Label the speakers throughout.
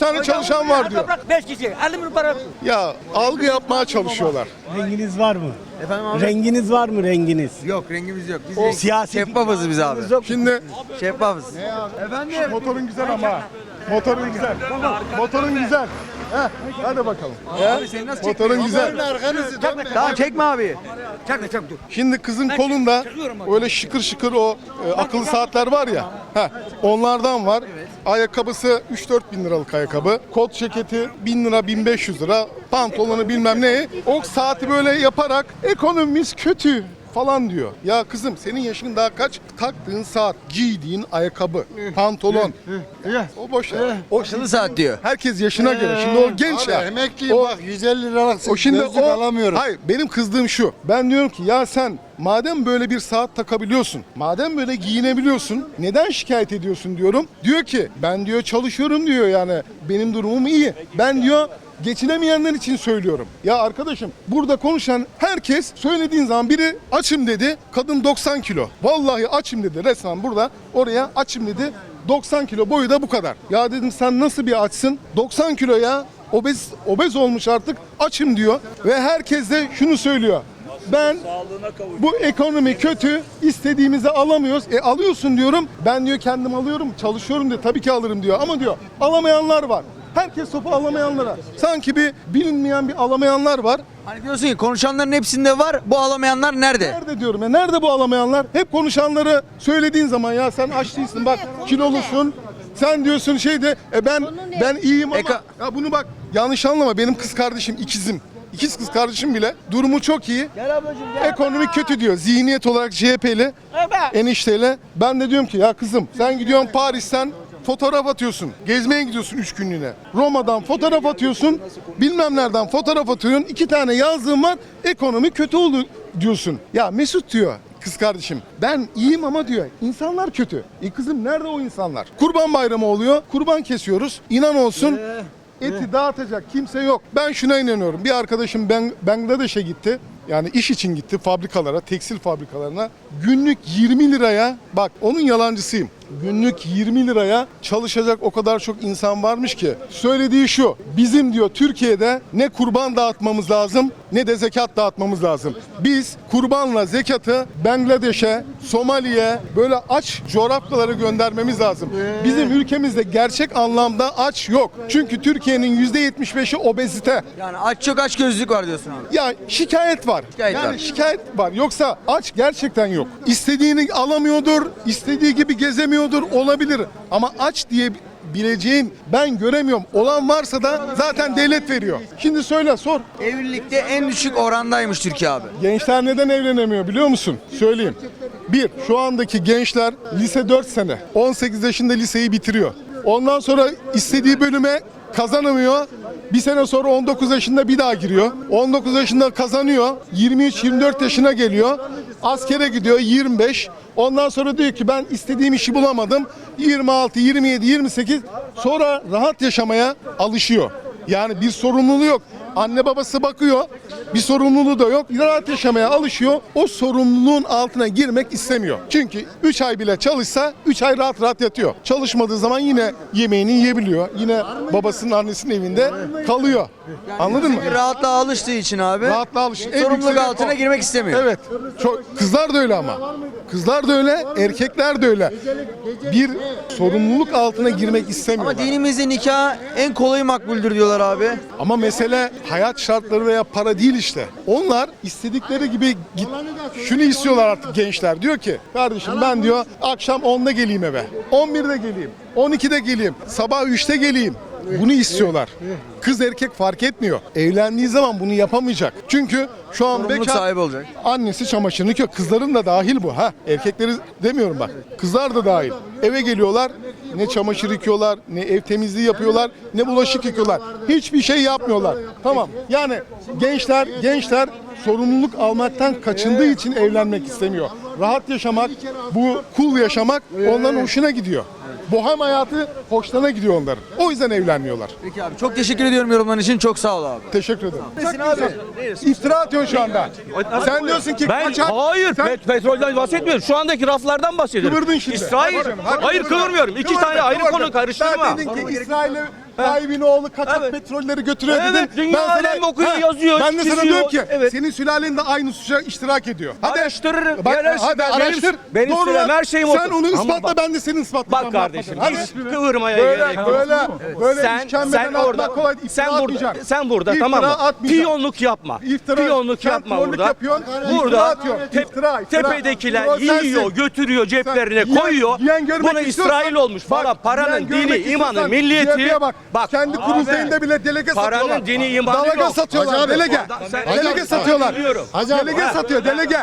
Speaker 1: tane çalışan var diyor.
Speaker 2: Bırak 5 kişi. 50 milyon para.
Speaker 1: Ya algı yapmaya çalışıyorlar.
Speaker 3: Renginiz var mı?
Speaker 4: Efendim abi?
Speaker 3: Renginiz var mı renginiz?
Speaker 4: Yok rengimiz yok. Biz
Speaker 3: O siyasi
Speaker 4: şeffafız biz abi.
Speaker 1: Şimdi
Speaker 4: Şeffafız. Efendim?
Speaker 1: motorun güzel ama. Motorun güzel. Motorun güzel. Heh, hadi bakalım.
Speaker 4: Nasıl
Speaker 1: Motorun güzel.
Speaker 4: Tamam çekme abi.
Speaker 2: Çekme çekme dur.
Speaker 1: Şimdi kızın kolunda öyle şıkır şıkır o e, akıllı saatler var ya. Heh, onlardan var. Ayakkabısı 3-4 bin liralık ayakkabı. Kot ceketi 1000 lira 1500 lira. Pantolonu bilmem ne. O saati böyle yaparak ekonomimiz kötü falan diyor. Ya kızım senin yaşın daha kaç? Taktığın saat, giydiğin ayakkabı, pantolon. O boş ver. O
Speaker 4: Akıllı saat diyor.
Speaker 1: herkes yaşına göre. Şimdi o genç
Speaker 5: Abi
Speaker 1: ya.
Speaker 5: emekliyim
Speaker 1: O-
Speaker 5: bak 150 liralık
Speaker 1: o şimdi
Speaker 5: gözlük
Speaker 1: o
Speaker 5: alamıyorum.
Speaker 1: Hayır benim kızdığım şu. Ben diyorum ki ya sen madem böyle bir saat takabiliyorsun, madem böyle giyinebiliyorsun, neden şikayet ediyorsun diyorum. Diyor ki ben diyor çalışıyorum diyor yani benim durumum iyi. Ben diyor geçinemeyenler için söylüyorum. Ya arkadaşım burada konuşan herkes söylediğin zaman biri açım dedi. Kadın 90 kilo. Vallahi açım dedi resmen burada oraya açım dedi. 90 kilo boyu da bu kadar. Ya dedim sen nasıl bir açsın? 90 kilo ya. Obez, obez olmuş artık açım diyor. Ve herkes de şunu söylüyor. Ben bu ekonomi kötü istediğimizi alamıyoruz. E alıyorsun diyorum. Ben diyor kendim alıyorum çalışıyorum diyor. Tabii ki alırım diyor. Ama diyor alamayanlar var. Herkes topu alamayanlara. Sanki bir bilinmeyen bir alamayanlar var.
Speaker 4: Hani diyorsun ki konuşanların hepsinde var. Bu alamayanlar nerede?
Speaker 1: Nerede diyorum ya? Nerede bu alamayanlar? Hep konuşanları söylediğin zaman ya sen aç değilsin bak kilolusun. Sen diyorsun şeyde e ben ben iyiyim ama
Speaker 4: Eka-
Speaker 1: ya bunu bak yanlış anlama benim kız kardeşim ikizim. İkiz kız kardeşim bile durumu çok iyi. Ekonomi kötü diyor. Zihniyet olarak CHP'li enişteyle. Ben de diyorum ki ya kızım sen gidiyorsun Paris'ten fotoğraf atıyorsun. Gezmeye gidiyorsun 3 günlüğüne. Roma'dan fotoğraf atıyorsun. Bilmem nereden fotoğraf atıyorsun. İki tane yazdığım var. Ekonomi kötü oldu diyorsun. Ya Mesut diyor kız kardeşim ben iyiyim ama diyor insanlar kötü. E kızım nerede o insanlar? Kurban bayramı oluyor. Kurban kesiyoruz. İnan olsun eti dağıtacak kimse yok. Ben şuna inanıyorum. Bir arkadaşım ben Bangladeş'e gitti. Yani iş için gitti fabrikalara, tekstil fabrikalarına. Günlük 20 liraya, bak onun yalancısıyım. Günlük 20 liraya çalışacak o kadar çok insan varmış ki. Söylediği şu, bizim diyor Türkiye'de ne kurban dağıtmamız lazım ne de zekat dağıtmamız lazım. Biz kurbanla zekatı Bangladeş'e, Somali'ye böyle aç coğrafyalara göndermemiz lazım. Bizim ülkemizde gerçek anlamda aç yok. Çünkü Türkiye'nin %75'i obezite.
Speaker 4: Yani aç çok aç gözlük var diyorsun abi.
Speaker 1: Ya şikayet var.
Speaker 4: Şikayet
Speaker 1: yani
Speaker 4: var.
Speaker 1: şikayet var. Yoksa aç gerçekten yok. İstediğini alamıyordur, istediği gibi gezemiyordur olabilir. Ama aç diye bileceğin ben göremiyorum. Olan varsa da zaten devlet veriyor. Şimdi söyle sor.
Speaker 4: Evlilikte en düşük orandaymış Türkiye abi.
Speaker 1: Gençler neden evlenemiyor biliyor musun? Söyleyeyim. Bir, şu andaki gençler lise 4 sene. 18 yaşında liseyi bitiriyor. Ondan sonra istediği bölüme kazanamıyor. Bir sene sonra 19 yaşında bir daha giriyor. 19 yaşında kazanıyor. 23-24 yaşına geliyor. Askere gidiyor 25. Ondan sonra diyor ki ben istediğim işi bulamadım. 26, 27, 28 sonra rahat yaşamaya alışıyor. Yani bir sorumluluğu yok. Anne babası bakıyor. Bir sorumluluğu da yok. Rahat yaşamaya alışıyor. O sorumluluğun altına girmek istemiyor. Çünkü 3 ay bile çalışsa 3 ay rahat rahat yatıyor. Çalışmadığı zaman yine yemeğini yiyebiliyor. Yine babasının annesinin evinde kalıyor. Anladın mı?
Speaker 4: Rahatlığa alıştığı için abi.
Speaker 1: Rahatlığa alış- en
Speaker 4: Sorumluluk altına girmek istemiyor.
Speaker 1: Evet. Çok, kızlar da öyle ama. Kızlar da öyle, erkekler de öyle. Bir sorumluluk altına girmek istemiyor.
Speaker 4: Ama dinimizde nikah en kolayı makbuldür diyorlar abi.
Speaker 1: Ama mesele hayat şartları veya para değil işte. Onlar istedikleri gibi git. Şunu istiyorlar artık gençler. Diyor ki kardeşim ben diyor akşam 10'da geleyim eve. 11'de geleyim. 12'de geleyim. Sabah 3'te geleyim. Bunu istiyorlar. Kız erkek fark etmiyor. Evlendiği zaman bunu yapamayacak. Çünkü şu an
Speaker 4: Sorumluluk
Speaker 1: bekar
Speaker 4: sahibi olacak.
Speaker 1: annesi çamaşırını yıkıyor. Kızların da dahil bu. ha. Erkekleri demiyorum bak. Kızlar da dahil. Eve geliyorlar. Ne çamaşır yıkıyorlar, ne ev temizliği yapıyorlar, ne bulaşık yıkıyorlar. Hiçbir şey yapmıyorlar. Tamam. Yani gençler, gençler sorumluluk almaktan kaçındığı için evlenmek istemiyor. Rahat yaşamak, bu kul yaşamak onların hoşuna gidiyor. Bohem hayatı hoşlarına gidiyor onların. O yüzden evlenmiyorlar.
Speaker 4: Peki abi çok teşekkür ediyorum yorumların için. Çok sağ ol abi.
Speaker 1: Teşekkür ederim. İftira atıyorsun şu anda. Sen diyorsun ki
Speaker 6: Ben
Speaker 1: kaçak-
Speaker 6: hayır
Speaker 1: Sen-
Speaker 6: pet- petrolden bahsetmiyorum. Şu andaki raflardan bahsediyorum.
Speaker 1: Kıvırdın şimdi.
Speaker 6: İsrail hayır kıvırmıyorum. İki
Speaker 1: Kıvırdın,
Speaker 6: tane ayrı
Speaker 1: kıvırdın.
Speaker 6: konu karıştırma.
Speaker 1: Sen dedin ki İsrail'le Tayyip'in oğlu kaçak
Speaker 6: Evet.
Speaker 1: petrolleri götürüyor
Speaker 6: Evet,
Speaker 1: dedin.
Speaker 6: dünya alem okuyor, yazıyor,
Speaker 1: Ben de sana
Speaker 6: çiziyor.
Speaker 1: diyorum ki
Speaker 6: Evet.
Speaker 1: senin sülalen de aynı suça iştirak ediyor. Hadi
Speaker 6: Araştırırım.
Speaker 1: Bak,
Speaker 6: Gel,
Speaker 1: hadi
Speaker 6: benim-
Speaker 1: araştır.
Speaker 6: benim
Speaker 1: Doğru
Speaker 6: sülem,
Speaker 1: lan.
Speaker 6: her şeyim
Speaker 1: Sen
Speaker 6: otur.
Speaker 1: onu
Speaker 6: Ama
Speaker 1: ispatla
Speaker 6: bak-
Speaker 1: ben de senin ispatlayacağım.
Speaker 6: Bak kardeşim
Speaker 1: Hadi.
Speaker 6: hiç kıvırmaya
Speaker 1: Böyle
Speaker 6: gerek yok.
Speaker 1: böyle böyle
Speaker 6: sen sen orada
Speaker 1: kolay iftira
Speaker 6: sen burada
Speaker 1: atmayacaksın.
Speaker 6: sen burada
Speaker 1: İftira
Speaker 6: tamam mı?
Speaker 1: atmayacaksın.
Speaker 6: Piyonluk yapma.
Speaker 1: İftira-
Speaker 6: Piyonluk
Speaker 1: sen
Speaker 6: yapma
Speaker 1: trollük
Speaker 6: burada.
Speaker 1: yapıyorsun, iftira
Speaker 6: Burada
Speaker 1: atıyorsun. İftira, iftira.
Speaker 6: tepedekiler
Speaker 1: sensin.
Speaker 6: yiyor, götürüyor, ceplerine
Speaker 1: Sen yiyen-
Speaker 6: koyuyor.
Speaker 1: yiyen görmek istiyorsan-
Speaker 6: İsrail olmuş
Speaker 1: Bak,
Speaker 6: falan. Paranın
Speaker 1: görmek
Speaker 6: dini, imanı, milliyeti.
Speaker 1: CHP'ye bak.
Speaker 6: Bak.
Speaker 1: Kendi kurultayında bile delege
Speaker 6: Paranın
Speaker 1: satıyorlar.
Speaker 6: dini, imanı
Speaker 1: Dalaga
Speaker 6: yok.
Speaker 1: satıyorlar.
Speaker 5: Hacı abi,
Speaker 1: delege.
Speaker 6: sen-
Speaker 1: delege
Speaker 6: Hacı abi,
Speaker 1: satıyorlar.
Speaker 6: biliyorum.
Speaker 5: Hacı abi,
Speaker 1: delege
Speaker 5: ha.
Speaker 1: satıyor. Delege.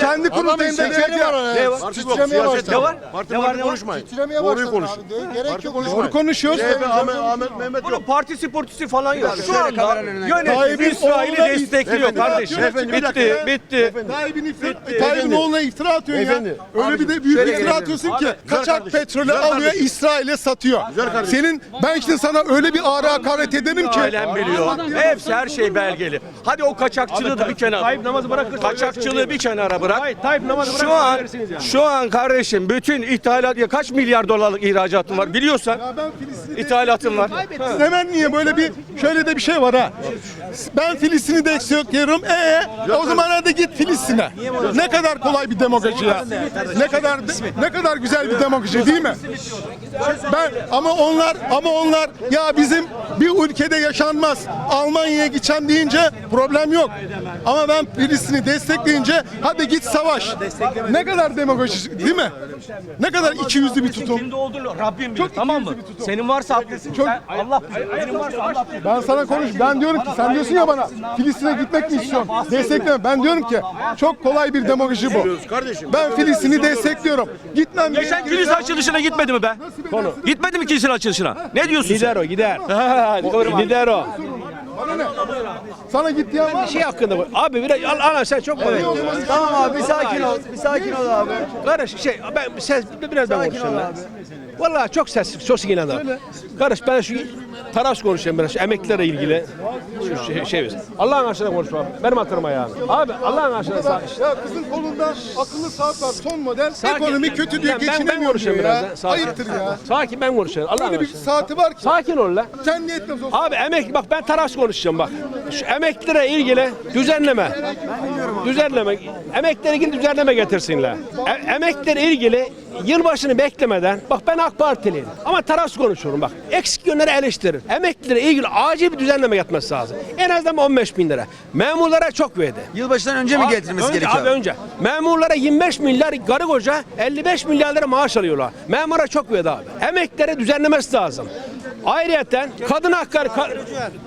Speaker 1: Kendi kurultayında
Speaker 5: şekeri
Speaker 1: delege.
Speaker 5: var.
Speaker 6: Ne var?
Speaker 5: Titremeye başladı.
Speaker 6: Ne var?
Speaker 5: Parti
Speaker 6: Ne var,
Speaker 5: parti
Speaker 6: ne var?
Speaker 5: konuşmayın.
Speaker 1: Titremeye
Speaker 5: Doğruyu
Speaker 1: başladın
Speaker 5: konuş.
Speaker 1: abi. De-
Speaker 5: Gerek yok.
Speaker 1: konuşmayın. Doğru konuşuyoruz.
Speaker 5: CHP, Ahmet, Ahmet, Mehmet
Speaker 6: Bunun
Speaker 5: yok.
Speaker 6: partisi portisi falan yok. Şu anda
Speaker 4: kameranın önüne
Speaker 6: yönetim
Speaker 1: Tayyip'in
Speaker 6: İsrail'i
Speaker 1: oğluna-
Speaker 6: destekliyor
Speaker 1: Efendim,
Speaker 6: kardeşim.
Speaker 1: efendim, bir dakika
Speaker 6: Bitti, bitti.
Speaker 1: Tayyip'in iftira,
Speaker 6: Bitti.
Speaker 1: Tayyip'in
Speaker 5: Efendim.
Speaker 1: oğluna iftira atıyorsun
Speaker 5: Efendim.
Speaker 1: ya. Öyle bir de büyük iftira atıyorsun ki kaçak
Speaker 6: kardeşim,
Speaker 1: petrolü
Speaker 6: güzel
Speaker 1: alıyor
Speaker 6: kardeşim.
Speaker 1: İsrail'e satıyor.
Speaker 5: kardeşim.
Speaker 1: Senin ben şimdi sana öyle bir ağır hakaret ederim ki.
Speaker 6: Alem biliyor. Hepsi her şey belgeli. Hadi o kaçakçılığı da bir kenara.
Speaker 3: Tayyip namazı bırakırsa
Speaker 6: Kaçakçılığı bir kenara bırak.
Speaker 3: Hayır, Tayyip namazı
Speaker 6: Şu an
Speaker 3: verirsiniz yani.
Speaker 6: şu an kardeşim bütün ithalat ya kaç milyar dolarlık ihracatın var biliyorsan
Speaker 1: Ya ben Filistin'i
Speaker 6: ithalatın var.
Speaker 1: Siz hemen niye böyle bir şöyle de bir şey var ha. Ben Filistin'i destekliyorum. Ee o zaman hadi git Filistin'e. Ne kadar kolay bir demokrasi ya. Ne kadar ne kadar güzel bir demokrasi değil mi? Ben ama onlar ama onlar ya bizim bir ülkede yaşanmaz. Almanya'ya gideceğim deyince problem yok. Ama ben Filistin'i destekleyince hadi git savaş. Ne kadar demokrasi değil mi? Ne kadar iki yüzlü bir tutum.
Speaker 6: Kimde olduğunu Rabbim bilir
Speaker 1: Çok
Speaker 6: tamam mı?
Speaker 1: ikiyüzlü bir tutum.
Speaker 6: Senin varsa haklısın.
Speaker 1: Çok-
Speaker 6: Sen- Allah bilir. Benim varsa Allah bilir.
Speaker 1: Ben sana konuş. Ben diyorum ki sen diyorsun ya bana Filistin'e gitmek mi istiyorsun? Destekleme. Ben diyorum ki çok kolay bir demagoji bu. Ben Filistin'i destekliyorum. Gitmem.
Speaker 6: Geçen kilise açılışına gitmedi mi be? Konu. Gitmedi mi kilise açılışına? Ne diyorsun sen?
Speaker 3: Gider o gider.
Speaker 6: Gider
Speaker 3: Gider o.
Speaker 1: Bana ne? Sana git diyen var mı?
Speaker 3: Şey hakkında bu. Abi biraz al, al sen çok evet.
Speaker 4: Tamam abi bir sakin ol. Bir sakin ol abi.
Speaker 3: Kardeş şey ben ses biraz ben konuşayım ben. Vallahi çok sessiz, çok sinirli adam. Kardeş ben şu taraf konuşayım biraz şu emeklilerle ilgili. Şey, şey Allah'ın aşkına konuşma abi. Benim hatırıma yani. Abi Allah'ın aşkına sağ.
Speaker 1: Ya kızın kolunda akıllı saat var. Son model.
Speaker 3: Sakin.
Speaker 1: Ekonomi kötü
Speaker 3: ben- ben
Speaker 1: geçinemiyor diyor
Speaker 3: konuşayım
Speaker 1: ya.
Speaker 3: biraz sakin.
Speaker 1: Ayıptır ya.
Speaker 3: Sakin ben konuşayım. Allah'ın
Speaker 1: Öyle bir
Speaker 3: aşkına.
Speaker 1: saati var ki.
Speaker 3: Sakin ol lan.
Speaker 1: Sen niyetle olsun.
Speaker 3: Abi emek bak ben taraf konuşacağım bak. Şu emeklilere ilgili düzenleme. Düzenleme. Emeklilere ilgili düzenleme getirsinler. E, emeklilere ilgili yılbaşını beklemeden bak ben AK Partiliyim ama taraf konuşuyorum bak. Eksik yönleri eleştirir. Emeklilere ilgili acil bir düzenleme yapması lazım. En azından 15 bin lira. Memurlara çok verdi.
Speaker 4: Yılbaşından önce mi getirmesi
Speaker 3: önce,
Speaker 4: gerekiyor?
Speaker 3: Abi önce. Memurlara 25 milyar karı koca 55 milyar lira maaş alıyorlar. Memura çok verdi abi. Emeklere düzenlemesi lazım. Ayrıyeten kadın hakları ka-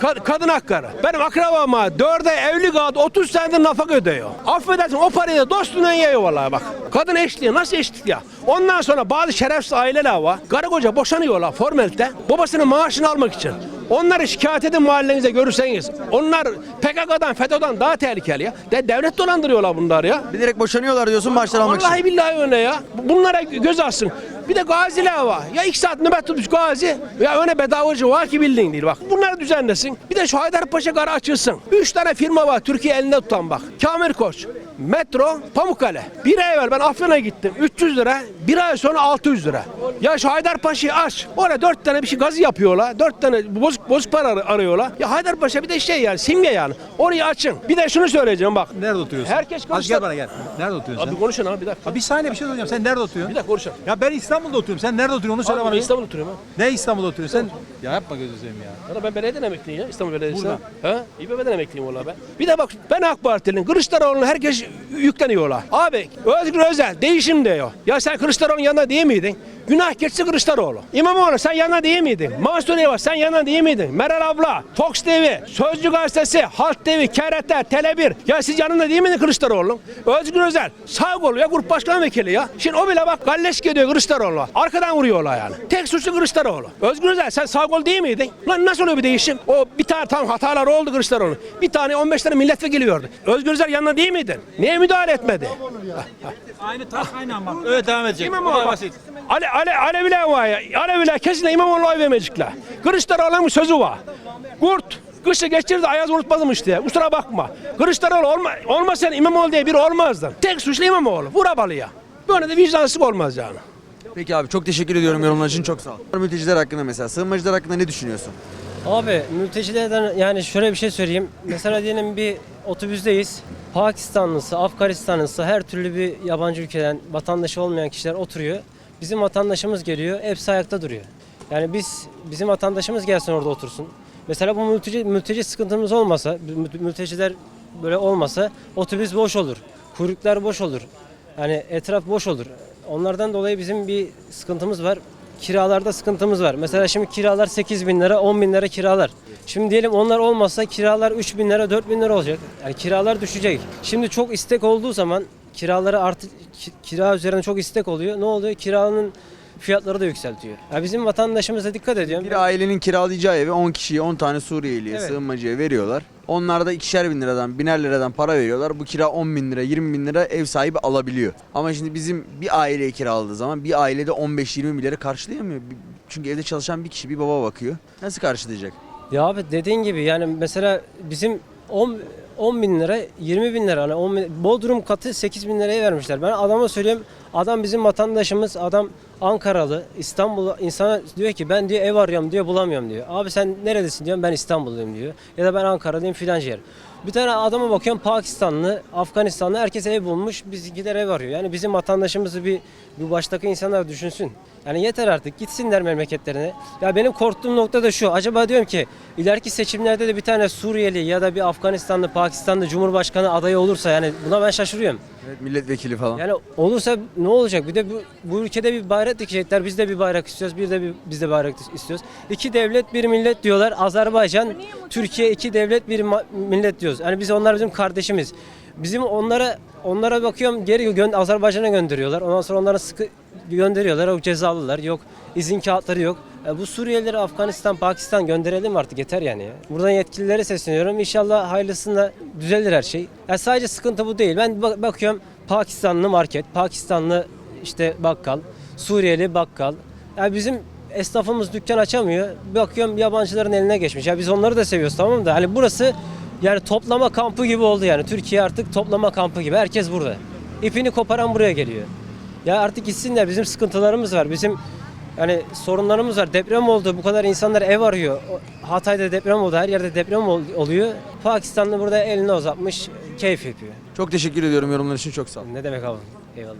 Speaker 3: ka- kadın hakları. Benim akrabama dörde evli kaldı 30 senedir nafaka ödüyor. Affedersin o parayı da dostuna yiyor vallahi bak. Kadın eşliği nasıl eşlik ya? Ondan sonra bazı şerefsiz aileler var. Karı koca boşanıyorlar formalite. Babasının maaşını almak için. Onları şikayet edin mahallenize görürseniz. Onlar PKK'dan, FETÖ'den daha tehlikeli ya. De devlet dolandırıyorlar bunlar ya.
Speaker 4: Bilerek boşanıyorlar diyorsun maaşlar almak için.
Speaker 3: Vallahi billahi öyle ya. Bunlara göz alsın. Bir de gaziler var. Ya iki saat nöbet tutmuş gazi. Ya öyle bedavacı var ki bildiğin değil bak. Bunları düzenlesin. Bir de şu Haydarpaşa garı açılsın. Üç tane firma var Türkiye elinde tutan bak. Kamil Koç, Metro, Pamukkale. Bir ay evvel ben Afyon'a gittim. 300 lira. Bir ay sonra 600 lira. Ya şu Haydarpaşa'yı aç. Oraya dört tane bir şey gazı yapıyorlar. Dört tane bozuk, bozuk para ar- arıyorlar. Ya Haydarpaşa bir de şey yani simge yani. Orayı açın. Bir de şunu söyleyeceğim bak.
Speaker 7: Nerede oturuyorsun?
Speaker 3: Herkes
Speaker 7: Az
Speaker 3: konuşsa-
Speaker 7: gel bana gel. Nerede oturuyorsun
Speaker 3: Abi
Speaker 7: sen?
Speaker 3: konuşun abi bir dakika.
Speaker 7: Abi bir saniye bir şey söyleyeceğim. Sen nerede oturuyorsun?
Speaker 3: Bir dakika konuşun.
Speaker 7: Ya ben İstanbul'da oturuyorum. Sen nerede oturuyorsun onu söyle
Speaker 3: Abi
Speaker 7: bana.
Speaker 3: ben
Speaker 7: bir.
Speaker 3: İstanbul'da oturuyorum ha.
Speaker 7: Ne İstanbul'da oturuyorsun? Sen ya yapma gözünü seveyim ya.
Speaker 3: Ya da ben belediyeden emekliyim ya İstanbul Belediyesi'nden. Ha? İBB'den emekliyim valla ben. Bir de bak ben AK Parti'nin Kılıçdaroğlu'na herkes yükleniyorlar. Abi Özgür Özel değişim diyor. Ya sen Kılıçdaroğlu'nun yanında değil miydin? Günah geçti Kılıçdaroğlu. İmamoğlu sen yanında değil miydin? Mansur Yavaş sen yanında değil miydin? Meral abla, Fox TV, Sözcü Gazetesi, Halk TV, KRT, Tele1. Ya siz yanında değil miydin Kılıçdaroğlu? Özgür Özel sağ kolu ya grup başkan vekili ya. Şimdi o bile bak galleş gidiyor Kılıçdaroğlu. Arkadan vuruyorlar yani. Tek suçlu Kılıçdaroğlu. Özgür Özel sen sağ kol değil miydin? Lan nasıl oluyor bir değişim? O bir tane tam hatalar oldu Kılıçdaroğlu. Bir tane 15 tane milletvekili gördü. Özgür Özel yanında değil miydin? Niye müdahale etmedi?
Speaker 7: Aynı tas aynı bak. Evet devam edecek.
Speaker 3: İmamoğlu. Ale, ale, Aleviler var ya. Aleviler kesinlikle İmamoğlu'na oy vermeyecekler. Kılıçdaroğlu'nun bir sözü var. Kurt kışı geçirdi ayaz unutmadım diye. Kusura bakma. Kılıçdaroğlu olma, olmasan İmamoğlu diye biri olmazdı. Tek suçlu İmamoğlu. Vur abalıya. Böyle de vicdansızlık olmaz yani.
Speaker 4: Peki abi çok teşekkür ediyorum yorumlar için çok sağ ol. Mülteciler hakkında mesela sığınmacılar hakkında ne düşünüyorsun?
Speaker 8: Abi mültecilerden yani şöyle bir şey söyleyeyim. Mesela diyelim bir otobüsteyiz. Pakistanlısı, Afganistanlısı her türlü bir yabancı ülkeden vatandaşı olmayan kişiler oturuyor. Bizim vatandaşımız geliyor, hepsi ayakta duruyor. Yani biz bizim vatandaşımız gelsin orada otursun. Mesela bu mülteci, mülteci sıkıntımız olmasa, mü- mülteciler böyle olmasa otobüs boş olur. Kuyruklar boş olur. Yani etraf boş olur. Onlardan dolayı bizim bir sıkıntımız var. Kiralarda sıkıntımız var. Mesela şimdi kiralar 8 bin lira, 10 bin lira kiralar. Şimdi diyelim onlar olmazsa kiralar 3 bin lira, 4 bin lira olacak. Yani kiralar düşecek. Şimdi çok istek olduğu zaman kiraları artı ki- kira üzerine çok istek oluyor. Ne oluyor? Kiranın fiyatları da yükseltiyor. Ya bizim vatandaşımıza dikkat ediyorum.
Speaker 4: Bir ailenin kiralayacağı evi 10 kişiye 10 tane Suriyeliye
Speaker 8: Evet.
Speaker 4: sığınmacıya veriyorlar. Onlar da ikişer bin liradan biner liradan para veriyorlar. Bu kira 10 bin lira 20 bin lira ev sahibi alabiliyor. Ama şimdi bizim bir aileye kiraladığı zaman bir ailede 15-20 milyarı karşılayamıyor. Bir- Çünkü evde çalışan bir kişi bir baba bakıyor. Nasıl karşılayacak?
Speaker 8: Ya abi dediğin gibi yani mesela bizim 10 10 bin lira 20 bin lira hani 10 bin- Bodrum katı 8 bin liraya vermişler. Ben adama söylüyorum adam bizim vatandaşımız adam Ankaralı İstanbul insana diyor ki ben diyor ev arıyorum diyor bulamıyorum diyor. Abi sen neredesin diyorum ben İstanbulluyum diyor. Ya da ben Ankara'dayım filanca yer. Bir tane adama bakıyorum Pakistanlı, Afganistanlı herkes ev bulmuş. Biz gider ev arıyor. Yani bizim vatandaşımızı bir bu baştaki insanlar düşünsün. Yani yeter artık gitsinler memleketlerine. Ya benim korktuğum nokta da şu. Acaba diyorum ki ileriki seçimlerde de bir tane Suriyeli ya da bir Afganistanlı, Pakistanlı Cumhurbaşkanı adayı olursa yani buna ben şaşırıyorum.
Speaker 4: Evet, milletvekili falan.
Speaker 8: Yani olursa ne olacak? Bir de bu, bu ülkede bir bayrak dikecekler. Biz de bir bayrak istiyoruz. Bir de bir, biz de bayrak istiyoruz. İki devlet bir millet diyorlar. Azerbaycan, Türkiye iki devlet bir millet diyoruz. Yani biz onlar bizim kardeşimiz. Bizim onlara onlara bakıyorum geri gö- Azerbaycan'a gönderiyorlar. Ondan sonra onlara sıkı gönderiyorlar. Yok cezalılar, yok izin kağıtları yok. E bu Suriyelileri Afganistan, Pakistan gönderelim artık yeter yani. ya. Buradan yetkililere sesleniyorum. İnşallah hayırlısında düzelir her şey. Ya sadece sıkıntı bu değil. Ben bak- bakıyorum Pakistanlı market, Pakistanlı işte bakkal, Suriyeli bakkal. Ya bizim esnafımız dükkan açamıyor. Bakıyorum yabancıların eline geçmiş. Ya biz onları da seviyoruz tamam da hani burası yani toplama kampı gibi oldu yani. Türkiye artık toplama kampı gibi. Herkes burada. İpini koparan buraya geliyor. Ya artık gitsinler. Bizim sıkıntılarımız var. Bizim yani sorunlarımız var. Deprem oldu. Bu kadar insanlar ev arıyor. Hatay'da deprem oldu. Her yerde deprem ol- oluyor. Pakistanlı burada elini uzatmış. Keyif yapıyor.
Speaker 4: Çok teşekkür ediyorum yorumlar için çok sağ ol.
Speaker 8: Ne demek abi? Eyvallah.